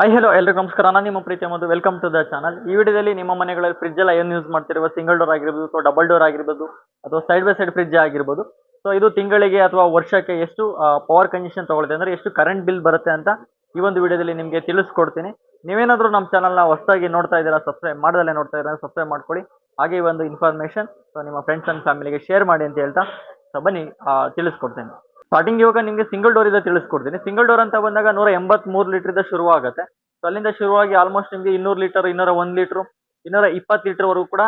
Hi hello ಎಲ್ಲರಿಗೂ ನಮಸ್ಕಾರ. ನಾನು ನಿಮ್ಮ ಪ್ರೀತಿಯ ಮತ್ತು ವೆಲ್ಕಮ್ ಟು ದ ಚಾನಲ್ ಈ ವಿಡಿಯೋದಲ್ಲಿ ನಿಮ್ಮ ಮನೆಗಳಲ್ಲಿ ಫ್ರಿಜ್ ಎಲ್ಲ ಏನು ಯೂಸ್ ಮಾಡ್ತಿರುವ ಸಿಂಗಲ್ ಡೋರ್ ಆಗಿರ್ಬೋದು, ಅಥವಾ ಡಬಲ್ ಡೋರ್ ಆಗಿರ್ಬೋದು, ಅಥವಾ ಸೈಡ್ ಬೈ ಸೈಡ್ ಫ್ರಿಜ್ ಆಗಿರ್ಬೋದು. ಸೊ ಇದು ತಿಂಗಳಿಗೆ ಅಥವಾ ವರ್ಷಕ್ಕೆ ಎಷ್ಟು ಪವರ್ ಕಂಡೀಷನ್ ತಗೊಳುತ್ತೆ ಅಂದ್ರೆ ಎಷ್ಟು ಕರೆಂಟ್ ಬಿಲ್ ಬರುತ್ತೆ ಅಂತ ಈ ಒಂದು ವಿಡಿಯೋದಲ್ಲಿ ನಿಮಗೆ ತಿಳಿಸ್ಕೊಡ್ತೀನಿ. ನೀವೇನಾದರೂ ನಮ್ಮ ಚಾನಲ್ನ ಹೊಸದಾಗಿ ನೋಡ್ತಾ ಇದ್ದೀರಾ ಸಬ್ಸ್ಕ್ರೈಬ್ ಮಾಡದಲ್ಲೇ ನೋಡ್ತಾ ಇದ್ದೀರಾ ಸಬ್ಸ್ಕ್ರೈಬ್ ಮಾಡ್ಕೊಳ್ಳಿ. ಹಾಗೆ ಈ ಒಂದು ಇನ್ಫಾರ್ಮೇಷನ್ ಸೊ ನಿಮ್ಮ ಫ್ರೆಂಡ್ಸ್ ಅಂಡ್ ಫ್ಯಾಮಿಲಿಗೆ ಶೇರ್ ಮಾಡಿ ಅಂತ ಹೇಳ್ತಾ ಸೊ ಬನ್ನಿ ತಿಳಿಸ್ಕೊಡ್ತೇನೆ. ಸ್ಟಾರ್ಟಿಂಗ್ ಇವಾಗ ನಿಮಗೆ ಸಿಂಗಲ್ ಡೋರ್ ಇದೆ ತಿಳಿಸ್ಕೊಡ್ತೀನಿ. ಸಿಂಗಲ್ ಡೋರ್ ಅಂತ ಬಂದಾಗ ನೂರ ಎಂಬತ್ಮೂರು ಲೀಟರ್ ಶುರು ಆಗುತ್ತೆ ಸೊ ಅಲ್ಲಿಂದ ಶುರುವಾಗಿ ಆಲ್ಮೋಸ್ಟ್ ನಿಮಗೆ ಇನ್ನೂರು ಲೀಟರ್ ಇನ್ನೂರ ಒಂದು ಲೀಟ್ರು ಇನ್ನೂರ ಇಪ್ಪತ್ತು ಲೀಟರ್ ವರೆಗೂ ಕೂಡ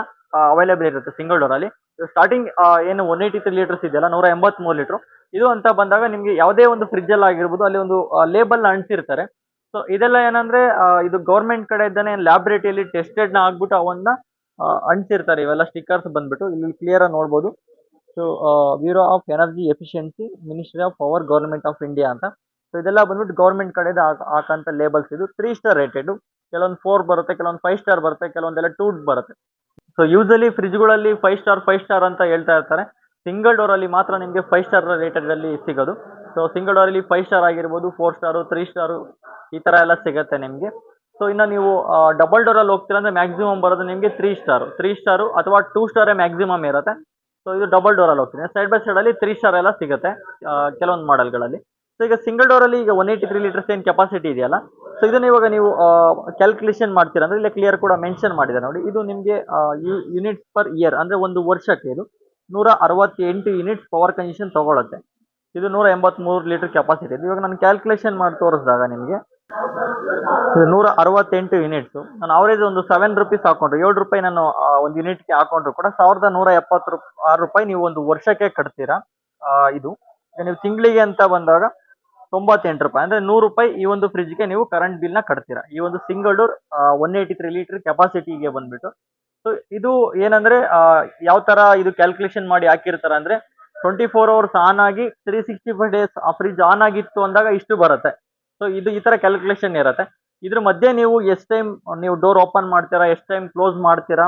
ಅವೈಲೇಬಲ್ ಇರುತ್ತೆ ಸಿಂಗಲ್ ಡೋರ್ ಅಲ್ಲಿ. ಸ್ಟಾರ್ಟಿಂಗ್ ಏನು ಒನ್ ಏಯ್ಟಿ ತ್ರೀ ಲೀಟರ್ಸ್ ಇದೆಯಲ್ಲ ನೂರ ಎಂಬತ್ಮೂರು ಲೀಟರ್ ಇದು ಅಂತ ಬಂದಾಗ ನಿಮಗೆ ಯಾವುದೇ ಒಂದು ಫ್ರಿಜ್ ಅಲ್ಲಿ ಆಗಿರ್ಬೋದು, ಅಲ್ಲಿ ಒಂದು ಲೇಬಲ್ ಅಂಟಿಸಿರ್ತಾರೆ ಸೊ ಇದೆಲ್ಲ ಏನಂದ್ರೆ ಇದು ಗೌರ್ಮೆಂಟ್ ಕಡೆಯಿಂದಾನೆ ಲ್ಯಾಬ್ರೇಟರಿಯಲ್ಲಿ ಟೆಸ್ಟೆಡ್ನ ಆಗ್ಬಿಟ್ಟು ಅವನ್ನ ಅಂಟಿಸಿರ್ತಾರೆ ಇವೆಲ್ಲ ಸ್ಟಿಕ್ಕರ್ಸ್ ಬಂದ್ಬಿಟ್ಟು, ಇಲ್ಲಿ ಕ್ಲಿಯರ್ ಆಗಿ ನೋಡ್ಬೋದು. So bureau of energy efficiency ministry of power government of India ಅಂತ. ಸೊ ಇದೆಲ್ಲ ಬಂದ್ಬಿಟ್ಟು ಗೌರ್ಮೆಂಟ್ ಕಡೆಯಿಂದ ಹಾಕ್- ಹಾಕಂತ ಲೇಬಲ್ಸ್ ಇದು. ತ್ರೀ ಸ್ಟಾರ್ ರೇಟೆಡ್ ಕೆಲವೊಂದು ಫೋರ್ ಬರುತ್ತೆ, ಕೆಲವೊಂದು ಫೈವ್ ಸ್ಟಾರ್ ಬರುತ್ತೆ ಕೆಲವೊಂದೆಲ್ಲ ಟೂ ಬರುತ್ತೆ. ಸೊ ಯೂಸಲಿ ಫ್ರಿಜ್ಗಳಲ್ಲಿ ಫೈವ್ ಸ್ಟಾರ್ ಫೈವ್ ಸ್ಟಾರ್ ಅಂತ ಹೇಳ್ತಾ ಇರ್ತಾರೆ. ಸಿಂಗಲ್ ಡೋರ್ ಅಲ್ಲಿ ಮಾತ್ರ ನಿಮಗೆ ಫೈವ್ ಸ್ಟಾರ್ ರೇಟೆಡ್ ಅಲ್ಲಿ ಸಿಗೋದು. ಸೊ ಸಿಂಗಲ್ ಡೋರ್ ಅಲ್ಲಿ ಫೈವ್ ಸ್ಟಾರ್ ಆಗಿರ್ಬೋದು ಫೋರ್ ಸ್ಟಾರು ತ್ರೀ ಸ್ಟಾರು ಈ ತರ ಎಲ್ಲ ಸಿಗುತ್ತೆ ನಿಮಗೆ. ಸೊ ಇನ್ನು ನೀವು ಡಬಲ್ ಡೋರ್ ಅಲ್ಲಿ ಹೋಗ್ತೀರಾ ಅಂದ್ರೆ ಮ್ಯಾಕ್ಸಿಮಮ್ ಬರೋದು ನಿಮಗೆ ತ್ರೀ ಸ್ಟಾರ್ ತ್ರೀ ಸ್ಟಾರು ಅಥವಾ ಟೂ ಸ್ಟಾರೇ ಮ್ಯಾಕ್ಸಿಮಮ್ ಇರುತ್ತೆ. ಸೊ ಇದು ಡಬಲ್ ಡೋರ್ ಅಲ್ಲಿ ಹೋಗ್ತೀನಿ. ಸೈಡ್ ಬೈ ಅಲ್ಲಿ ತ್ರೀ ಸ್ಟಾರ್ ಎಲ್ಲ ಸಿಗುತ್ತೆ ಕೆಲವೊಂದು ಮಾಡೆಲ್ಗಳಲ್ಲಿ ಸೊ ಈಗ ಸಿಂಗಲ್ ಡೋರ್ ಅಲ್ಲಿ ಈಗ ಒನ್ ಏಯ್ಟಿ ತ್ರೀ ಲೀಟರ್ಸ್ ಏನು ಕೆಪಾಸಿಟಿ ಇದೆಯಲ್ಲ? ಸೊ ಇದನ್ನ ಇವಾಗ ನೀವು ಕ್ಯಾಲ್ಕುಲೇಷನ್ ಮಾಡ್ತೀರಾ ಅಂದ್ರೆ, ಇಲ್ಲಿ ಕ್ಲಿಯರ್ ಕೂಡ ಮೆನ್ಷನ್ ಮಾಡಿದೆ ನೋಡಿ. ಇದು ನಿಮಗೆ ಯೂನಿಟ್ಸ್ ಪರ್ ಇಯರ್ ಅಂದ್ರೆ ಒಂದು ವರ್ಷಕ್ಕೆ ಇದು ನೂರ ಅರವತ್ತೆಂಟು ಯೂನಿಟ್ಸ್ ಪವರ್ ಕಂಡೀಷನ್ ತಗೊಳ್ಳುತ್ತೆ ಇದು ನೂರ ಎಂಬತ್ಮೂರು ಲೀಟರ್ ಕೆಪಾಸಿಟಿ ಇದೆ ಇವಾಗ ನಾನು ಕ್ಯಾಲ್ಕುಲೇಷನ್ ಮಾಡಿ ತೋರಿಸಿದಾಗ ನಿಮಗೆ ನೂರ ಅರವತ್ತೆಂಟು ಯೂನಿಟ್ಸ್ ನಾನು ಅವರೇಜ್ ಒಂದು ಸೆವೆನ್ ರುಪೀಸ್ ಹಾಕೊಂಡ್ರು. ಏಳು ರೂಪಾಯಿ ನಾನು ಒಂದು ಯೂನಿಟ್ಗೆ ಹಾಕೊಂಡ್ರು ಕೂಡ. ಸಾವಿರದ ನೂರ ಎಪ್ಪತ್ತು ಆರು ರೂಪಾಯಿ ನೀವು ಒಂದು ವರ್ಷಕ್ಕೆ ಕಟ್ತೀರಾ ಇದು. ನೀವು ತಿಂಗಳಿಗೆ ಅಂತ ಬಂದಾಗ ತೊಂಬತ್ತೆಂಟು ರೂಪಾಯಿ. ಅಂದ್ರೆ ನೂರು ರೂಪಾಯಿ ಈ ಒಂದು ಫ್ರಿಜ್ಗೆ ನೀವು ಕರೆಂಟ್ ಬಿಲ್ನ ಕಟ್ತೀರಾ. ಈ ಒಂದು single door one eighty three litre ಕೆಪಾಸಿಟಿಗೆ ಬಂದ್ಬಿಟ್ಟು. ಸೊ ಇದು ಏನಂದ್ರೆ ಯಾವ ತರ ಇದು ಕ್ಯಾಲ್ಕುಲೇಷನ್ ಮಾಡಿ ಹಾಕಿರ್ತಾರೆ ಅಂದ್ರೆ ಟ್ವೆಂಟಿ ಫೋರ್ ಅವರ್ಸ್ ಆನ್ ಆಗಿ ತ್ರೀ ಸಿಕ್ಸ್ಟಿ ಫೈವ್ ಡೇಸ್ ಆ ಫ್ರಿಜ್ ಆನ್ ಆಗಿತ್ತು ಅಂದಾಗ ಇಷ್ಟು ಬರುತ್ತೆ. ಸೊ ಇದು ಈ ತರ ಕ್ಯಾಲ್ಕುಲೇಷನ್ ಇರುತ್ತೆ. ಇದ್ರ ಮಧ್ಯೆ ನೀವು ಎಷ್ಟು ಟೈಮ್ ನೀವು ಡೋರ್ ಓಪನ್ ಮಾಡ್ತೀರಾ, ಎಷ್ಟು ಟೈಮ್ ಕ್ಲೋಸ್ ಮಾಡ್ತೀರಾ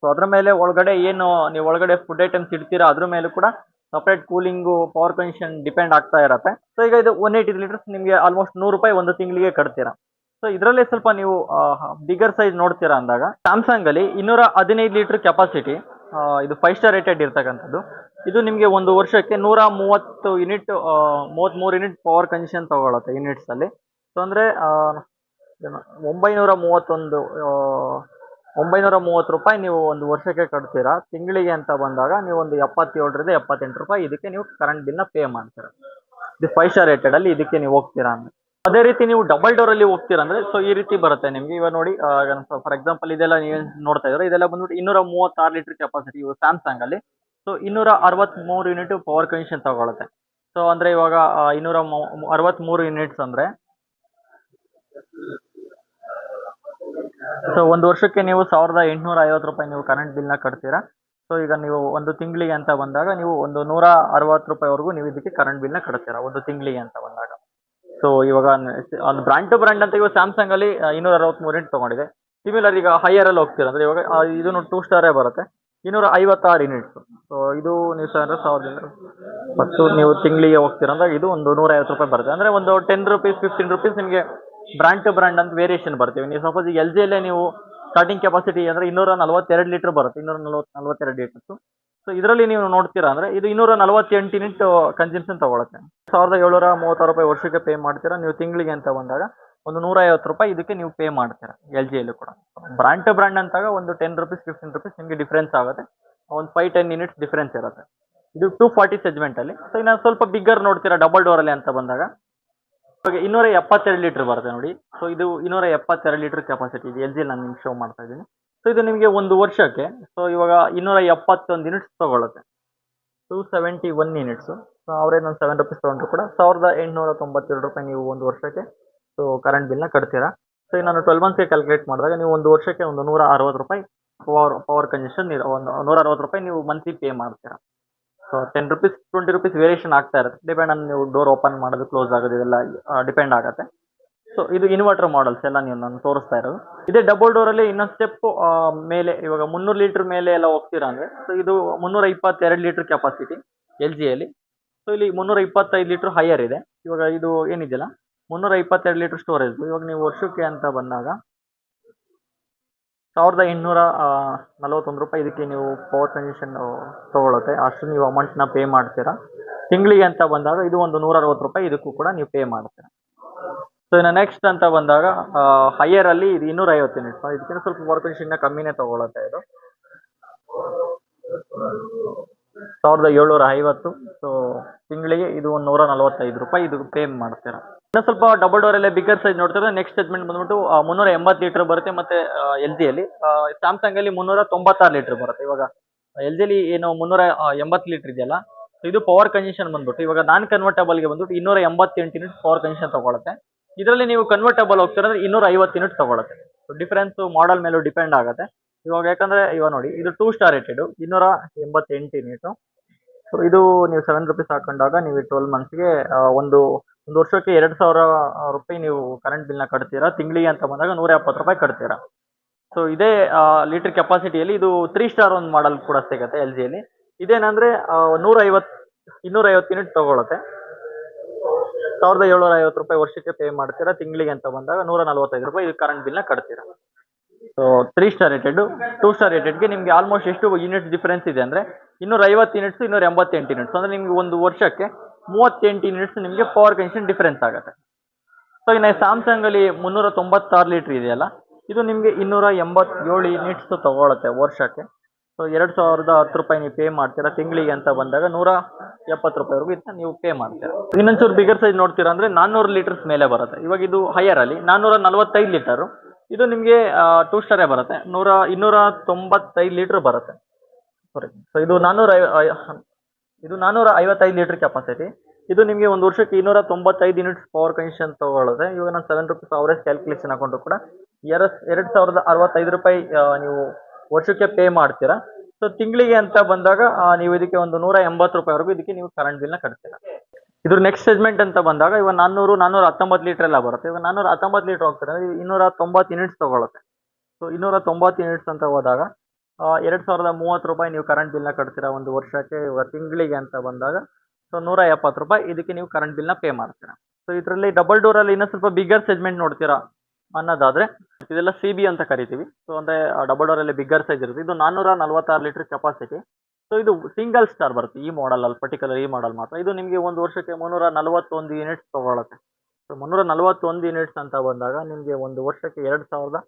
ಸೊ ಅದ್ರ ಮೇಲೆ ಒಳಗಡೆ ಏನು, ನೀವು ಒಳಗಡೆ ಫುಡ್ ಐಟಮ್ಸ್ ಇಡ್ತೀರಾ, ಅದ್ರ ಮೇಲೂ ಕೂಡ separate cooling power consumption depend ಆಗ್ತಾ ಇರುತ್ತೆ. ಸೊ ಈಗ ಇದು ಒನ್ ಏಯ್ಟಿ ಲೀಟರ್ಸ್ ನಿಮಗೆ ಆಲ್ಮೋಸ್ಟ್ ನೂರು ರೂಪಾಯಿ ಒಂದು ತಿಂಗಳಿಗೆ ಕಟ್ತೀರಾ. ಸೊ ಇದರಲ್ಲಿ ಸ್ವಲ್ಪ ನೀವು ಬಿಗರ್ ಸೈಜ್ ನೋಡ್ತೀರಾ ಅಂದಾಗ ಸ್ಯಾಮ್ಸಂಗಲ್ಲಿ ಇನ್ನೂರ ಹದಿನೈದು ಲೀಟರ್ ಕೆಪಾಸಿಟಿ ಇದು ಫೈವ್ ಸ್ಟಾರ್ ರೇಟೆಡ್ ಇರ್ತಕ್ಕಂಥದ್ದು. ಇದು ನಿಮಗೆ ಒಂದು ವರ್ಷಕ್ಕೆ ನೂರ ಮೂವತ್ತು ಯೂನಿಟ್ ಮೂವತ್ತ್ಮೂರು ಯೂನಿಟ್ ಪವರ್ ಕನ್ಷನ್ ತಗೊಳುತ್ತೆ ಯೂನಿಟ್ಸ್ ಅಲ್ಲಿ. ಸೊ ಅಂದರೆ ಒಂಬೈನೂರ ಮೂವತ್ತೊಂದು ಒಂಬೈನೂರ ಮೂವತ್ತು ರೂಪಾಯಿ ನೀವು ಒಂದು ವರ್ಷಕ್ಕೆ ಕಟ್ತೀರಾ. ತಿಂಗಳಿಗೆ ಅಂತ ಬಂದಾಗ ನೀವು ಒಂದು ಎಪ್ಪತ್ತೇಳರಿಂದ ಎಪ್ಪತ್ತೆಂಟು ರೂಪಾಯಿ ಇದಕ್ಕೆ ನೀವು ಕರೆಂಟ್ ಬಿಲ್ನ ಪೇ ಮಾಡ್ತೀರಾ. ಇದು ಫೈವ್ ಸ್ಟಾರ್ ರೇಟೆಡ್ ಅಲ್ಲಿ ಇದಕ್ಕೆ ನೀವು ಹೋಗ್ತೀರಾ ಅಂದರೆ. ಅದೇ ರೀತಿ ನೀವು ಡಬಲ್ ಡೋರಲ್ಲಿ ಹೋಗ್ತೀರಾ ಅಂದ್ರೆ ಸೊ ಈ ರೀತಿ ಬರುತ್ತೆ ನಿಮಗೆ. ಇವಾಗ ನೋಡಿ ಫಾರ್ ಎಕ್ಸಾಂಪಲ್ ಇದೆಲ್ಲ ನೀವು ನೋಡ್ತಾ ಇದ್ರೆ ಇದೆಲ್ಲ ಬಂದ್ಬಿಟ್ಟು ಇನ್ನೂರ ಮೂವತ್ತಾರು ಲೀಟರ್ ಕೆಪಾಸಿಟಿ ಇವು ಸ್ಯಾಮ್ಸಂಗ್ ಅಲ್ಲಿ. ಸೊ ಇನ್ನೂರ ಅರವತ್ಮೂರು ಯೂನಿಟ್ ಪವರ್ ಕನ್ಷನ್ ತಗೊಳುತ್ತೆ. ಸೊ ಅಂದ್ರೆ ಇವಾಗ ಇನ್ನೂರ ಅರವತ್ಮೂರು ಯೂನಿಟ್ಸ್ ಅಂದ್ರೆ ಸೊ ಒಂದು ವರ್ಷಕ್ಕೆ ನೀವು ಸಾವಿರದ ಎಂಟುನೂರ ಐವತ್ತು ರೂಪಾಯಿ ನೀವು ಕರೆಂಟ್ ಬಿಲ್ನ ಕಟ್ತೀರಾ? ಸೊ ಈಗ ನೀವು ಒಂದು ತಿಂಗಳಿಗೆ ಅಂತ ಬಂದಾಗ ನೀವು ಒಂದು ನೂರ ಅರವತ್ತು ರೂಪಾಯಿವರೆಗೂ ನೀವು ಇದಕ್ಕೆ ಕರೆಂಟ್ ಬಿಲ್ನ ಕಟ್ತೀರಾ, ಒಂದು ತಿಂಗಳಿಗೆ ಅಂತ ಬಂದಾಗ. ಸೊ ಇವಾಗ ಒಂದು ಬ್ರ್ಯಾಂಡ್ ಟು ಬ್ರ್ಯಾಂಡ್ ಅಂತ ಇವಾಗ ಸ್ಯಾಮ್ಸಂಗ್ ಅಲ್ಲಿ ಇನ್ನೂರ ಅರವತ್ಮೂರು ಯೂನಿಟ್ ತಗೊಂಡಿದೆ. ಸಿಮಿಲರ್ ಈಗ ಹೈಯರ್ ಅಲ್ಲಿ ಹೋಗ್ತೀರಾ, ಅಂದ್ರೆ ಇವಾಗ ಇದನ್ನು ಟೂ ಸ್ಟಾರೇ ಬರುತ್ತೆ. ಇನ್ನೂರ ಐವತ್ತಾರು ಯೂನಿಟ್ಸ್ ಸೊ ಇದು ನೀವು ಅಂದರೆ ಸಾವಿರದ ಮತ್ತು ನೀವು ತಿಂಗಳಿಗೆ ಹೋಗ್ತೀರ ಅಂದ್ರೆ ಇದು ಒಂದು ನೂರ ಐವತ್ತು ರೂಪಾಯಿ ಬರುತ್ತೆ. ಅಂದರೆ ಒಂದು ಟೆನ್ ರುಪೀಸ್ ಫಿಫ್ಟೀನ್ ರುಪೀಸ್ ನಿಮಗೆ ಬ್ರ್ಯಾಂಡ್ ಟು ಬ್ರ್ಯಾಂಡ್ ಅಂತ ವೇರಿಯೇಷನ್ ಬರ್ತೀವಿ ನೀವು ಸಪೋಸ್ ಈಗ ಎಲ್ ಜಿಯಲ್ಲೇ ನೀವು ಸ್ಟಾರ್ಟಿಂಗ್ ಕೆಪಾಸಿಟಿ ಅಂದ್ರೆ ಇನ್ನೂರ ನಲವತ್ತೆರಡು ಲೀಟ್ರ್ ಬರುತ್ತೆ. ಇನ್ನೂರ ನಲ್ವತ್ತು ನಲವತ್ತೆರಡು ಲೀಟರ್ಸು ಸೊ ಇದರಲ್ಲಿ ನೀವು ನೋಡ್ತೀರಾ ಅಂದರೆ ಇದು ಇನ್ನೂರ ನಲವತ್ತೆಂಟು ಯೂನಿಟ್ ಕನ್ಸಂಪ್ಷನ್ ತೊಗೊಳುತ್ತೆ. ಸಾವಿರದ ಏಳ್ನೂರ ಮೂವತ್ತಾರು ರೂಪಾಯಿ ವರ್ಷಕ್ಕೆ ಪೇ ಮಾಡ್ತೀರಾ. ನೀವು ತಿಂಗಳಿಗೆ ಅಂತ ಬಂದಾಗ ಒಂದು ನೂರ ಐವತ್ತು ರೂಪಾಯಿ ಇದಕ್ಕೆ ನೀವು ಪೇ ಮಾಡ್ತೀರಾ ಎಲ್ ಜಿಯಲ್ಲೂ ಕೂಡ. ಬ್ರ್ಯಾಂಡ್ ಟು ಬ್ರ್ಯಾಂಡ್ ಅಂತಾಗ ಒಂದು ಟೆನ್ ರುಪೀಸ್ ಫಿಫ್ಟೀನ್ ರುಪೀಸ್ ನಿಮಗೆ ಡಿಫ್ರೆನ್ಸ್ ಆಗುತ್ತೆ. ಒಂದು ಫೈವ್ ಟೆನ್ ಯೂನಿಟ್ಸ್ ಡಿಫ್ರೆನ್ಸ್ ಇರುತ್ತೆ. ಇದು ಟೂ ಫಾರ್ಟಿ ಸೆಗ್ಮೆಂಟ್ ಅಲ್ಲಿ. ಸೊ ಇನ್ನು ಸ್ವಲ್ಪ ಬಿಗ್ಗರ್ ನೋಡ್ತೀರಾ ಡಬಲ್ ಡೋರ್ ಅಲ್ಲಿ ಅಂತ ಬಂದಾಗ. ಇನ್ನೂರ ಎಪ್ಪತ್ತೆರಡು ಲೀಟರ್ ಬರುತ್ತೆ ನೋಡಿ. ಸೊ ಇದು ಇನ್ನೂರ ಎಪ್ಪತ್ತೆರಡು ಲೀಟರ್ ಕೆಪಾಸಿಟಿ ಇದೆ. ಎಲ್ ಜಿ ನಾನು ನಿಮ್ಗೆ ಶೋ ಮಾಡ್ತಾ ಇದ್ದೀನಿ. ಸೊ ಇದು ನಿಮಗೆ ಒಂದು ವರ್ಷಕ್ಕೆ ಸೊ ಇವಾಗ ಇನ್ನೂರ ಎಪ್ಪತ್ತೊಂದು ಯೂನಿಟ್ಸ್ ತಗೊಳುತ್ತೆ. Two seventy one units so ಅವರೇ ನಾನು ಸೆವೆನ್ ರುಪೀಸ್ ತೊಗೊಂಡ್ರು ಕೂಡ ಸಾವಿರದ ಎಂಟುನೂರ ತೊಂಬತ್ತೆರಡು ರೂಪಾಯಿ ನೀವು ಒಂದು ವರ್ಷಕ್ಕೆ ಸೊ ಕರೆಂಟ್ ಬಿಲ್ನ ಕಟ್ತೀರಾ? ಸೊ ನಾನು ಟ್ವೆಲ್ ಮಂತ್ಸ್ಗೆ ಕ್ಯಾಲ್ಕುಲೇಟ್ ಮಾಡಿದಾಗ ನೀವು ಒಂದು ವರ್ಷಕ್ಕೆ ಒಂದು ನೂರ ಅರವತ್ತು ರೂಪಾಯಿ ಪವರ್ ಪವರ್ ಕನ್ಸನ್ ಒಂದು ನೂರ ಅರವತ್ತು ರೂಪಾಯಿ ನೀವು ಮಂತ್ಲಿ ಪೇ ಮಾಡ್ತೀರಾ. So ten rupees twenty rupees variation ಆಗ್ತಾ ಇರುತ್ತೆ. ಡಿಪೆಂಡ್ ಆನ್ ನೀವು ಡೋರ್ ಓಪನ್ ಮಾಡೋದು ಕ್ಲೋಸ್ ಆಗೋದು, ಇದೆಲ್ಲ ಡಿಪೆಂಡ್ ಆಗುತ್ತೆ. ಸೊ ಇದು ಇನ್ವರ್ಟರ್ ಮಾಡಲ್ಸ್ ಎಲ್ಲ ನೀವು ನಾನು ತೋರಿಸ್ತಾ ಇರೋದು. ಇದೇ ಡಬಲ್ ಡೋರಲ್ಲಿ ಇನ್ನೊಂದು ಸ್ಟೆಪ್ ಮೇಲೆ, ಇವಾಗ ಮುನ್ನೂರು ಲೀಟರ್ ಮೇಲೆ ಎಲ್ಲ ಹೋಗ್ತೀರಾ ಅಂದರೆ ಸೊ ಇದು ಮುನ್ನೂರ ಇಪ್ಪತ್ತೆರಡು ಲೀಟರ್ ಕೆಪಾಸಿಟಿ ಎಲ್ ಜಿಯಲ್ಲಿ ಸೊ ಇಲ್ಲಿ ಮುನ್ನೂರ ಇಪ್ಪತ್ತೈದು ಲೀಟರ್ ಹೈಯರ್ ಇದೆ. ಇವಾಗ ಇದು ಏನಿದೆಯಲ್ಲ? ಮುನ್ನೂರ ಇಪ್ಪತ್ತೆರಡು ಲೀಟರ್ ಸ್ಟೋರೇಜ್ ಇವಾಗ ನೀವು ವರ್ಷಕ್ಕೆ ಅಂತ ಬಂದಾಗ ಸಾವಿರದ ಇನ್ನೂರ ನಲವತ್ತೊಂದು ರೂಪಾಯಿ ಇದಕ್ಕೆ ನೀವು ಪವರ್ ಕಂಡೀಷನ್ ತೊಗೊಳುತ್ತೆ. ಅಷ್ಟು ನೀವು ಅಮೌಂಟ್ನ ಪೇ ಮಾಡ್ತೀರಾ. ತಿಂಗಳಿಗೆ ಅಂತ ಬಂದಾಗ ಇದು ಒಂದು ನೂರ ಅರವತ್ತು ರೂಪಾಯಿ ಇದಕ್ಕೂ ಕೂಡ ನೀವು ಪೇ ಮಾಡ್ತೀರಾ. ಸೊ ಇನ್ನು ನೆಕ್ಸ್ಟ್ ಅಂತ ಬಂದಾಗ ಹೈಯರ್ ಅಲ್ಲಿ ಇದು ಇನ್ನೂರ ಐವತ್ತು ಯೂನಿಟ್ ಇದಕ್ಕಿಂತ ಸ್ವಲ್ಪ ಪವರ್ ಕನ್ಸೆಷನ್ನ ಕಮ್ಮಿನೇ ತಗೊಳ್ಳುತ್ತೆ ಇದು. ಸಾವಿರದ ಏಳ್ನೂರ ಐವತ್ತು. ಸೊ ತಿಂಗಳಿಗೆ ಇದು ಒಂದು ನೂರ ನಲವತ್ತೈದು ರೂಪಾಯಿ ಇದು ಪೇ ಮಾಡ್ತೀರಾ. ಇನ್ನು ಸ್ವಲ್ಪ ಡಬಲ್ ಡೋರ್ ಅಲ್ಲೇ ಬಿಗ್ಗರ್ ಸೈಜ್ ನೋಡ್ತಾರೆ ನೆಕ್ಸ್ಟ್ ಸೆಗ್ಮೆಂಟ್ ಬಂದ್ಬಿಟ್ಟು ಮುನ್ನೂರ ಎಂಬತ್ತು ಲೀಟರ್ ಬರುತ್ತೆ ಮತ್ತೆ ಎಲ್ ಜಿಯಲ್ಲಿ ಸ್ಯಾಮ್ಸಂಗ್ ಅಲ್ಲಿ. ಮುನ್ನೂರ ತೊಂಬತ್ತಾರು ಲೀಟರ್ ಬರುತ್ತೆ. ಇವಾಗ ಎಲ್ ಜಿಲಿ ಏನು ಮುನ್ನೂರ ಎಂಬತ್ತು ಲೀಟರ್ ಇದೆಯಲ್ಲ ಸೊ ಇದು ಪವರ್ ಕಂಡೀಷನ್ ಬಂದ್ಬಿಟ್ಟು, ಇವಾಗ ನಾನ್ ಕನ್ವರ್ಟಬಲ್ಗೆ ಬಂದ್ಬಿಟ್ಟು ಇನ್ನೂರ ಎಂಬತ್ತೆಂಟು ಯೂನಿಟ್ ಪವರ್ ಕಂಡೀಷನ್ ತಗೊಳುತ್ತೆ. ಇದರಲ್ಲಿ ನೀವು ಕನ್ವರ್ಟಬಲ್ ಹೋಗ್ತೀರಾ ಅಂದ್ರೆ ಇನ್ನೂರ ಐವತ್ತು ಯೂನಿಟ್ ತಗೊಳುತ್ತೆ. ಡಿಫರೆನ್ಸ್ ಮಾಡಲ್ ಮೇಲೂ ಡಿಪೆಂಡ್ ಆಗುತ್ತೆ. ಇವಾಗ ಯಾಕಂದ್ರೆ ಇವಾಗ ನೋಡಿ, ಇದು ಟೂ ಸ್ಟಾರ್ ರೇಟೆಡ್ ಇನ್ನೂರ ಎಂಬತ್ತೆಂಟು ಯೂನಿಟ್ ಸೊ ಇದು ನೀವು ಸೆವೆನ್ ರುಪೀಸ್ ಹಾಕೊಂಡಾಗ ನೀವು ಟ್ವೆಲ್ ಮಂತ್ಸ್ಗೆ ಒಂದು ಒಂದು ವರ್ಷಕ್ಕೆ ಎರಡು ಸಾವಿರ ರೂಪಾಯಿ ನೀವು ಕರೆಂಟ್ ಬಿಲ್ನ ಕಟ್ತೀರಾ? ತಿಂಗಳಿಗೆ ಅಂತ ಬಂದಾಗ ನೂರ ಎಪ್ಪತ್ತು ರೂಪಾಯಿ ಕಟ್ತೀರಾ? ಸೊ ಇದೇ ಲೀಟರ್ ಕೆಪಾಸಿಟಿಯಲ್ಲಿ ಇದು ತ್ರೀ ಸ್ಟಾರ್ ಒಂದು ಮಾಡಲ್ ಕೂಡ ಸಿಗುತ್ತೆ ಎಲ್ ಜಿಯಲ್ಲಿ ಇದೇನಂದ್ರೆ ನೂರ ಐವತ್ತು ಇನ್ನೂರ ಐವತ್ತು ಯೂನಿಟ್ ತಗೊಳುತ್ತೆ. ಸಾವಿರದ ಏಳ್ನೂರ ಐವತ್ತು ರೂಪಾಯಿ ವರ್ಷಕ್ಕೆ ಪೇ ಮಾಡ್ತೀರಾ? ತಿಂಗಳಿಗೆ ಅಂತ ಬಂದಾಗ ನೂರ ನಲವತ್ತೈದು ರೂಪಾಯಿ ಕರೆಂಟ್ ಬಿಲ್ನ ಕಟ್ತೀರಾ? Three star rated two star ರೇಟೆಡ್ಗೆ ನಿಮಗೆ ಆಲ್ಮೋಸ್ಟ್ ಎಷ್ಟು ಯೂನಿಟ್ಸ್ ಡಿಫರೆನ್ಸ್ ಇದೆ ಅಂದರೆ ಇನ್ನೂರ ಐವತ್ತು ಯೂನಿಟ್ಸ್ ಇನ್ನೂರ ಎಂಬತ್ತೆಂಟು ಯೂನಿಟ್ಸ್ ಅಂದರೆ ನಿಮಗೆ ಒಂದು ವರ್ಷಕ್ಕೆ ಮೂವತ್ತೆಂಟು ಯೂನಿಟ್ಸ್ ನಿಮಗೆ ಪವರ್ ಕನ್ಷನ್ ಡಿಫರೆನ್ಸ್ ಆಗುತ್ತೆ. ಸೊ ಇನ್ನು ಸ್ಯಾಮ್ಸಂಗಲ್ಲಿ ಮುನ್ನೂರ ತೊಂಬತ್ತಾರು ಲೀಟ್ರ್ ಇದೆಯಲ್ಲ, ಇದು ನಿಮಗೆ ಇನ್ನೂರ ಎಂಬತ್ತೇಳು ಯೂನಿಟ್ಸ್ ತೊಗೊಳುತ್ತೆ ವರ್ಷಕ್ಕೆ. ಸೊ ಎರಡು ಸಾವಿರದ ಹತ್ತು ರೂಪಾಯಿ ನೀವು ಪೇ ಮಾಡ್ತೀರಾ, ತಿಂಗಳಿಗೆ ಅಂತ ಬಂದಾಗ ನೂರ ಎಪ್ಪತ್ತು ರೂಪಾಯಿವರೆಗೂ ಇದನ್ನ ನೀವು ಪೇ ಮಾಡ್ತೀರಾ. ಇನ್ನೊಂಚೂರು ಬಿಗರ್ ಸೈಜ್ ನೋಡ್ತೀರಾ ಅಂದರೆ ನಾನ್ನೂರು ಲೀಟರ್ಸ್ ಮೇಲೆ ಬರುತ್ತೆ. ಇವಾಗ ಇದು ಹೈಯರಲ್ಲಿ ನಾನ್ನೂರ ನಲವತ್ತೈದು ಲೀಟರು ಇದು ನಿಮಗೆ ಟೂ ಸ್ಟಾರೇ ಬರುತ್ತೆ. ನೂರ, ಇನ್ನೂರ ತೊಂಬತ್ತೈದು ಲೀಟ್ರ್ ಬರುತ್ತೆ. ಸಾರಿ ಸೊ ಇದು ನಾನ್ನೂರ ಇದು ನಾನ್ನೂರ ಐವತ್ತೈದು ಲೀಟರ್ ಕೆಪಾಸಿಟಿ ಇದು ನಿಮಗೆ ಒಂದು ವರ್ಷಕ್ಕೆ ಇನ್ನೂರ ತೊಂಬತ್ತೈದು ಯೂನಿಟ್ಸ್ ಪವರ್ ಕನ್ಸನ್ ತಗೊಳ್ಳುತ್ತೆ ಇವಾಗ ನಾನು ಸೆವೆನ್ ರುಪೀಸ್ ಅವರೇಜ್ ಕ್ಯಾಲ್ಕುಲೇಷನ್ ಹಾಕೊಂಡ್ರು ಕೂಡ ಎರಡು ಎರಡು ಸಾವಿರದ ಅರವತ್ತೈದು ರೂಪಾಯಿ ನೀವು ವರ್ಷಕ್ಕೆ ಪೇ ಮಾಡ್ತೀರಾ. ಸೊ ತಿಂಗಳಿಗೆ ಅಂತ ಬಂದಾಗ ನೀವು ಇದಕ್ಕೆ ಒಂದು ನೂರ ಎಂಬತ್ತು ರೂಪಾಯಿವರೆಗೂ ಇದಕ್ಕೆ ನೀವು ಕರೆಂಟ್ ಬಿಲ್ನ ಕಟ್ತೀರಾ. ಇದ್ರ ನೆಕ್ಸ್ಟ್ ಸೆಗ್ಮೆಂಟ್ ಅಂತ ಬಂದಾಗ ಇವಾಗ ನಾನ್ನೂರು, ನಾನ್ನೂರ ಹತ್ತೊಂಬತ್ತು ಲೀಟರ್ ಎಲ್ಲ ಬರುತ್ತೆ. ಇವಾಗ ನಾನ್ನೂರ ಹತ್ತೊಂಬತ್ತು ಲೀಟರ್ ಹೋಗ್ತಾರೆ ಇನ್ನೂರ ತೊಂಬತ್ತು ಯೂನಿಟ್ಸ್ ತೊಗೊಳುತ್ತೆ. ಸೊ ಇನ್ನೂರ ತೊಂಬತ್ತು ಯೂನಿಟ್ಸ್ ಅಂತ ಹೋದಾಗ ಎರಡು ಸಾವಿರದ ಮೂವತ್ತು ರೂಪಾಯಿ ನೀವು ಕರೆಂಟ್ ಬಿಲ್ನ ಕಟ್ತೀರಾ ಒಂದು ವರ್ಷಕ್ಕೆ ಇವಾಗ ತಿಂಗಳಿಗೆ ಅಂತ ಬಂದಾಗ ಸೊ ನೂರ ಎಪ್ಪತ್ತು ರೂಪಾಯಿ ಇದಕ್ಕೆ ನೀವು ಕರೆಂಟ್ ಬಿಲ್ನ ಪೇ ಮಾಡ್ತೀರಾ. ಸೊ ಇದರಲ್ಲಿ ಡಬಲ್ ಡೋರಲ್ಲಿ ಇನ್ನೂ ಸ್ವಲ್ಪ ಬಿಗ್ಗರ್ ಸೆಗ್ಮೆಂಟ್ ನೋಡ್ತೀರಾ ಅನ್ನೋದಾದರೆ, ಇದೆಲ್ಲ ಸಿ ಬಿ ಅಂತ ಕರಿತೀವಿ. ಸೊ ಅಂದರೆ ಡಬಲ್ ಡೋರಲ್ಲಿ ಬಿಗ್ಗರ್ ಸೈಜ್ ಇರುತ್ತೆ. ಇದು ನಾನ್ನೂರ ನಲವತ್ತಾರು ಲೀಟರ್ ಕೆಪಾಸಿಟಿ ಸೊ ಇದು ಸಿಂಗಲ್ ಸ್ಟಾರ್ ಬರುತ್ತೆ. ಈ ಮಾಡಲ್ ಅಲ್ಲಿ ಪರ್ಟಿಕ್ಯುಲರ್ ಈ ಮಾಡಲ್ ಮಾತ್ರ. ಇದು ನಿಮಗೆ ಒಂದು ವರ್ಷಕ್ಕೆ ಮುನ್ನೂರ ನಲವತ್ತೊಂದು ಯೂನಿಟ್ಸ್ ತೊಗೊಳುತ್ತೆ. ಸೊ ಮುನ್ನೂರ ನಲವತ್ತೊಂದು ಯೂನಿಟ್ಸ್ ಅಂತ ಬಂದಾಗ ನಿಮಗೆ ಒಂದು ವರ್ಷಕ್ಕೆ ಎರಡು ಸಾವಿರದ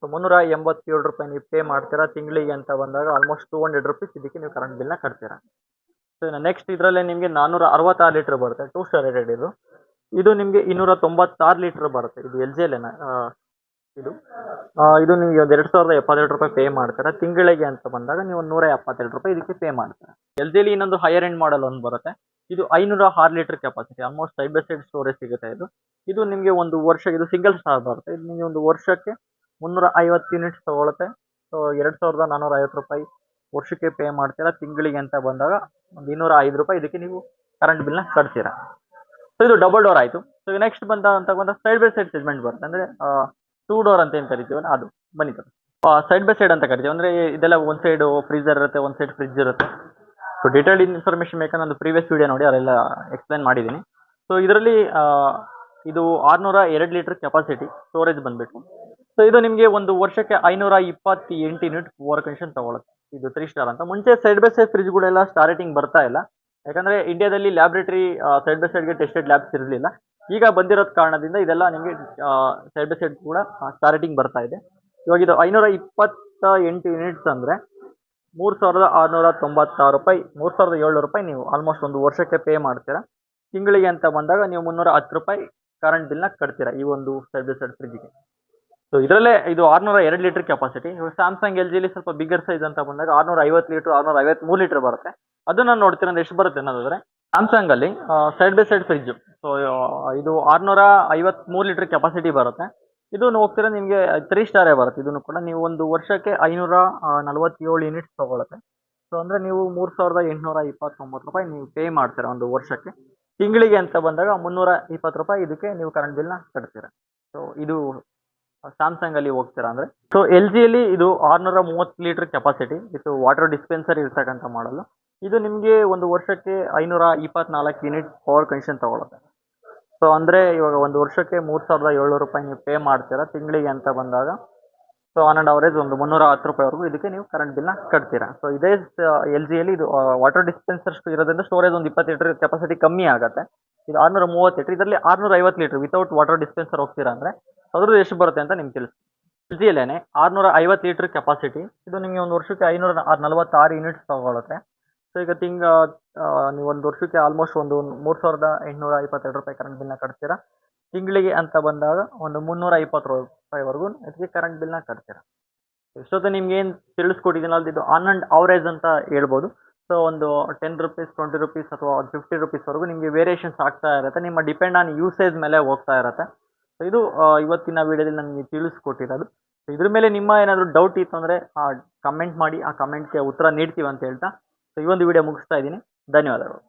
ಸೊ ಮುನ್ನೂರ ಎಂಬತ್ತೇಳು ರೂಪಾಯಿ ನೀವು ಪೇ ಮಾಡ್ತೀರಾ. ತಿಂಗಳಿಗೆ ಅಂತ ಬಂದಾಗ ಆಲ್ಮೋಸ್ಟ್ ಟೂ ಹಂಡ್ರೆಡ್ ರುಪೀಸ್ ಇದಕ್ಕೆ ನೀವು ಕರೆಂಟ್ ಬಿಲ್ನ ಕಟ್ತೀರಾ. ಸೊ ನೆಕ್ಸ್ಟ್ ಇದರಲ್ಲೇ ನಿಮಗೆ ನಾನ್ನೂರ ಅರವತ್ತಾರು ಲೀಟ್ರ್ ಬರುತ್ತೆ. ಟೂ ಸ್ಟಾರ್ ರೇಟೆಡ್ ಇದು. ಇದು ನಿಮಗೆ ಇನ್ನೂರ ತೊಂಬತ್ತಾರು ಲೀಟ್ರ್ ಬರುತ್ತೆ. ಇದು ಎಲ್ ಜಿ ಇದು? ಇದು ನಿಮಗೆ ಒಂದು ಎರಡು ಸಾವಿರದ ಎಪ್ಪತ್ತೆರಡು ರೂಪಾಯಿ ಪೇ ಮಾಡ್ತಾರೆ. ತಿಂಗಳಿಗೆ ಅಂತ ಬಂದಾಗ ನೀವು ನೂರ ಎಪ್ಪತ್ತೆರಡು ರೂಪಾಯಿ ಇದಕ್ಕೆ ಪೇ ಮಾಡ್ತಾರೆ. ಎಲ್ ಜಿಲಿ ಇನ್ನೊಂದು ಹೈಯರ್ ಎಂಡ್ ಮಾಡಲ್ ಒಂದು ಬರುತ್ತೆ. ಇದು ಐನೂರ ಆರು litre capacity almost side by side storage ಸಿಗುತ್ತೆ ಇದು. ಇದು ನಿಮಗೆ ಒಂದು ವರ್ಷ ಇದು ಸಿಂಗಲ್ ಸ್ಟಾರ್ ಬರುತ್ತೆ. ಇದು ನಿಮಗೆ ಒಂದು ವರ್ಷಕ್ಕೆ ಮುನ್ನೂರ ಐವತ್ತು ಯೂನಿಟ್ಸ್ ತೊಗೊಳುತ್ತೆ. ಸೊ ಎರಡು ಸಾವಿರದ ನಾನ್ನೂರ ಐವತ್ತು ರೂಪಾಯಿ ವರ್ಷಕ್ಕೆ ಪೇ ಮಾಡ್ತೀರಾ. ತಿಂಗಳಿಗೆ ಅಂತ ಬಂದಾಗ ಒಂದು ಇನ್ನೂರ ಐದು ರೂಪಾಯಿ ಇದಕ್ಕೆ ನೀವು ಕರೆಂಟ್ ಬಿಲ್ನ ಕಟ್ತೀರಾ. ಸೊ ಇದು ಡಬಲ್ ಡೋರ್ ಆಯಿತು. ಸೊ ನೆಕ್ಸ್ಟ್ ಬಂದ, ಅಂತ ಬಂದ ಸೈಡ್ ಬೈ ಸೈಡ್ ಸೆಗ್ಮೆಂಟ್ ಬರುತ್ತೆ. ಅಂದರೆ ಟೂ ಡೋರ್ ಅಂತ ಏನು ಕರಿತೀವಲ್ಲ ಅದು, ಬನ್ನಿ ಸೈಡ್ ಬೈ ಸೈಡ್ ಅಂತ ಕರಿತೀವಿ. ಅಂದರೆ ಇದೆಲ್ಲ ಒಂದು ಸೈಡ್ ಫ್ರೀಜರ್ ಇರುತ್ತೆ, ಒಂದು ಸೈಡ್ ಫ್ರಿಜ್ ಇರುತ್ತೆ. ಸೊ ಡೀಟೇಲ್ಡ್ ಇನ್ಫಾರ್ಮೇಷನ್ ಬೇಕಂದ್ರೆ ನಾನು ಪ್ರೀವಿಯಸ್ ವಿಡಿಯೋ ನೋಡಿ, ಅದೆಲ್ಲ ಎಕ್ಸ್ಪ್ಲೈನ್ ಮಾಡಿದ್ದೀನಿ. ಸೊ ಇದರಲ್ಲಿ ಇದು ಆರುನೂರ ಎರಡು ಲೀಟರ್ ಕೆಪಾಸಿಟಿ ಸ್ಟೋರೇಜ್ ಬಂದ್ಬಿಟ್ಟು. ಸೊ ಇದು ನಿಮಗೆ ಒಂದು ವರ್ಷಕ್ಕೆ ಐನೂರ ಇಪ್ಪತ್ತೆಂಟು ಯೂನಿಟ್ ಪವರ್ ಕಂಡೀಷನ್ ತಗೊಳುತ್ತೆ. ಇದು ತ್ರೀ ಸ್ಟಾರ್ ಅಂತ. ಮುಂಚೆ ಸೈಡ್ ಬೈ ಸೈಡ್ ಫ್ರಿಜ್ಗಳೆಲ್ಲ ಸ್ಟಾರ್ಟಿಂಗ್ ಬರ್ತಾ ಇಲ್ಲ. ಯಾಕಂದರೆ ಇಂಡಿಯಾದಲ್ಲಿ ಲ್ಯಾಬ್ರೇಟರಿ ಸೈಡ್ ಬೈ ಸೈಡ್ಗೆ ಟೆಸ್ಟೆಡ್ ಲ್ಯಾಬ್ಸ್ ಇರಲಿಲ್ಲ. ಈಗ ಬಂದಿರೋದ್ ಕಾರಣದಿಂದ ಇದೆಲ್ಲ ನಿಮಗೆ ಸೈಡ್ ಬೈ ಸೈಡ್ ಕೂಡ ಸ್ಟಾರ್ಟಿಂಗ್ ಬರ್ತಾ ಇದೆ. ಇವಾಗ ಇದು ಐನೂರ ಇಪ್ಪತ್ತ ಎಂಟು ಯೂನಿಟ್ಸ್ ಅಂದರೆ ಮೂರು ಸಾವಿರದ ಆರುನೂರ ತೊಂಬತ್ತಾರು ರೂಪಾಯಿ, ಮೂರು ಸಾವಿರದ ಏಳ್ನೂರು ರೂಪಾಯಿ ನೀವು ಆಲ್ಮೋಸ್ಟ್ ಒಂದು ವರ್ಷಕ್ಕೆ ಪೇ ಮಾಡ್ತೀರಾ. ತಿಂಗಳಿಗೆ ಅಂತ ಬಂದಾಗ ನೀವು ಮುನ್ನೂರ ಹತ್ತು ರೂಪಾಯಿ ಕರೆಂಟ್ ಬಿಲ್ನ ಕಟ್ತೀರಾ ಈ ಒಂದು ಸೈಡ್ ಬೈ ಸೈಡ್ ಫ್ರಿಜ್ಗೆ ಸೊ ಇದರಲ್ಲೇ ಇದು ಆರುನೂರ ಎರಡು ಲೀಟರ್ ಕೆಪಾಸಿಟಿ ಇವಾಗ ಸ್ಯಾಮ್ಸಂಗ್ ಎಲ್ ಜಿಲಿ ಸ್ವಲ್ಪ ಬಿಗ್ಗರ್ ಸೈಜ್ ಅಂತ ಬಂದಾಗ ಆರುನೂರ ಐವತ್ತು ಲೀಟರ್ ಆರುನೂರ ಐವತ್ಮೂರು ಲೀಟರ್ ಬರುತ್ತೆ. ಅದನ್ನ ನೋಡ್ತೀರಾ ಅಂದ್ರೆ ಎಷ್ಟು ಬರುತ್ತೆ ಅನ್ನೋದಾದ್ರೆ ಸ್ಯಾಮ್ಸಂಗ್ ಅಲ್ಲಿ side by side fridge so ಇದು ಆರುನೂರ ಐವತ್ಮೂರು ಲೀಟರ್ ಕೆಪಾಸಿಟಿ ಬರುತ್ತೆ. ಇದು ಹೋಗ್ತೀರಾ ನಿಮಗೆ ತ್ರೀ ಸ್ಟಾರೇ ಬರುತ್ತೆ. ಇದನ್ನು ಕೂಡ ನೀವು ಒಂದು ವರ್ಷಕ್ಕೆ ಐನೂರ ನಲವತ್ತೇಳು ಯೂನಿಟ್ಸ್ ತೊಗೊಳುತ್ತೆ. ಸೊ ಅಂದರೆ ನೀವು ಮೂರು ಸಾವಿರದ ಎಂಟುನೂರ ಇಪ್ಪತ್ತೊಂಬತ್ತು ರೂಪಾಯಿ ನೀವು ಪೇ ಮಾಡ್ತೀರಾ ಒಂದು ವರ್ಷಕ್ಕೆ. ತಿಂಗಳಿಗೆ ಅಂತ ಬಂದಾಗ ಮುನ್ನೂರ ಇಪ್ಪತ್ತು ರೂಪಾಯಿ ಇದಕ್ಕೆ ನೀವು ಕರೆಂಟ್ ಬಿಲ್ನ ಕಟ್ತೀರಾ. ಸೊ ಇದು ಸ್ಯಾಮ್ಸಂಗ್ ಅಲ್ಲಿ ಹೋಗ್ತೀರಾ ಅಂದ್ರೆ. ಸೊ ಎಲ್ ಜಿಯಲ್ಲಿ ಇದು ಆರ್ನೂರ ಮೂವತ್ತು ಲೀಟರ್ ಕೆಪಾಸಿಟಿ ಇದು ವಾಟರ್ ಡಿಸ್ಪೆನ್ಸರ್ ಇರ್ತಕ್ಕಂಥ ಮಾಡಲು ಇದು ನಿಮಗೆ ಒಂದು ವರ್ಷಕ್ಕೆ ಐನೂರ ಇಪ್ಪತ್ನಾಲ್ಕು ಯೂನಿಟ್ ಪವರ್ ಕನ್ಷನ್ ತಗೊಳುತ್ತೆ. ಸೊ ಅಂದರೆ ಇವಾಗ ಒಂದು ವರ್ಷಕ್ಕೆ ಮೂರು ಸಾವಿರದ ಏಳ್ನೂರು ರೂಪಾಯಿ ನೀವು ಪೇ ಮಾಡ್ತೀರಾ ತಿಂಗಳಿಗೆ ಅಂತ ಬಂದಾಗ. ಸೊ ಆನ್ ಆ್ಯಂಡ್ ಅವರೇಜ್ ಒಂದು ಮುನ್ನೂರ ಹತ್ತು ರೂಪಾಯಿವರೆಗೂ ಇದಕ್ಕೆ ನೀವು ಕರೆಂಟ್ ಬಿಲ್ನ ಕಟ್ತೀರಾ. ಸೊ ಇದೇ ಎಲ್ ಜಿಯಲ್ಲಿ ಇದು ವಾಟರ್ ಡಿಸ್ಪೆನ್ಸರ್ಷ್ಟು ಇರೋದ್ರಿಂದ ಸ್ಟೋರೇಜ್ ಒಂದು ಇಪ್ಪತ್ತು ಲೀಟ್ರ್ ಕೆಪಾಸಿಟಿ ಕಮ್ಮಿ ಆಗುತ್ತೆ. ಇದು ಆರುನೂರ ಮೂವತ್ತು ಲೀಟ್ರ್ ಇದರಲ್ಲಿ ಆರುನೂರ ಐವತ್ತು ಲೀಟ್ರ್ ವಿತೌಟ್ ವಾಟರ್ ಡಿಸ್ಪೆನ್ಸರ್ ಹೋಗ್ತೀರಾ ಅಂದರೆ ಅದ್ರದ್ದು ಎಷ್ಟು ಬರುತ್ತೆ ಅಂತ ನಿಮ್ಗೆ ತಿಳಿಸಿ. ಎಲ್ ಜಿಯಲ್ಲೇ ಆರುನೂರ ಐವತ್ತು ಲೀಟ್ರ್ ಕೆಪಾಸಿಟಿ ಇದು ನಿಮಗೆ ಒಂದು ವರ್ಷಕ್ಕೆ ಐನೂರ ನಲವತ್ತಾರು ಯೂನಿಟ್ಸ್ ತಗೊಳುತ್ತೆ. ಸೊ ಈಗ ತಿಂಗ ನೀವು ಒಂದು ವರ್ಷಕ್ಕೆ ಆಲ್ಮೋಸ್ಟ್ ಒಂದು ಮೂರು ಸಾವಿರದ ಎಂಟುನೂರ ಇಪ್ಪತ್ತೆರಡು ರೂಪಾಯಿ ಕರೆಂಟ್ ಬಿಲ್ನ ಕಟ್ತೀರಾ? ತಿಂಗಳಿಗೆ ಅಂತ ಬಂದಾಗ ಒಂದು ಮುನ್ನೂರ ಇಪ್ಪತ್ತು ರೂಪಾಯಿವರೆಗೂ ಇದಕ್ಕೆ ಕರೆಂಟ್ ಬಿಲ್ನ ಕಟ್ತೀರಾ? ಎಷ್ಟೊತ್ತು ನಿಮ್ಗೆ ಏನು ತಿಳಿಸ್ಕೊಟ್ಟಿದ್ದೀನಲ್ಲ ಇದು ಆನ್ ಆ್ಯಂಡ್ ಅವರೇಜ್ ಅಂತ ಹೇಳ್ಬೋದು. ಸೊ ಒಂದು ಟೆನ್ ರುಪೀಸ್ ಟ್ವೆಂಟಿ ರುಪೀಸ್ ಅಥವಾ ಫಿಫ್ಟಿ ರುಪೀಸ್ವರೆಗೂ ನಿಮಗೆ ವೇರಿಯೇಷನ್ಸ್ ಆಗ್ತಾ ಇರುತ್ತೆ. ನಿಮ್ಮ ಡಿಪೆಂಡ್ ಆನ್ ಯೂಸೇಜ್ ಮೇಲೆ ಹೋಗ್ತಾ ಇರುತ್ತೆ. ಸೊ ಇದು ಇವತ್ತಿನ ವೀಡಿಯೋದಲ್ಲಿ ನನಗೆ ತಿಳಿಸ್ಕೊಟ್ಟಿರೋದು. ಇದ್ರ ಮೇಲೆ ನಿಮ್ಮ ಏನಾದರೂ ಡೌಟ್ ಇತ್ತು ಅಂದರೆ ಕಮೆಂಟ್ ಮಾಡಿ, ಆ ಕಮೆಂಟ್ಗೆ ಉತ್ತರ ನೀಡ್ತೀವಿ ಅಂತ ಹೇಳ್ತಾ ಸೊ ಈ ಒಂದು ವಿಡಿಯೋ ಮುಗಿಸ್ತಾ ಇದ್ದೀನಿ. ಧನ್ಯವಾದಗಳು.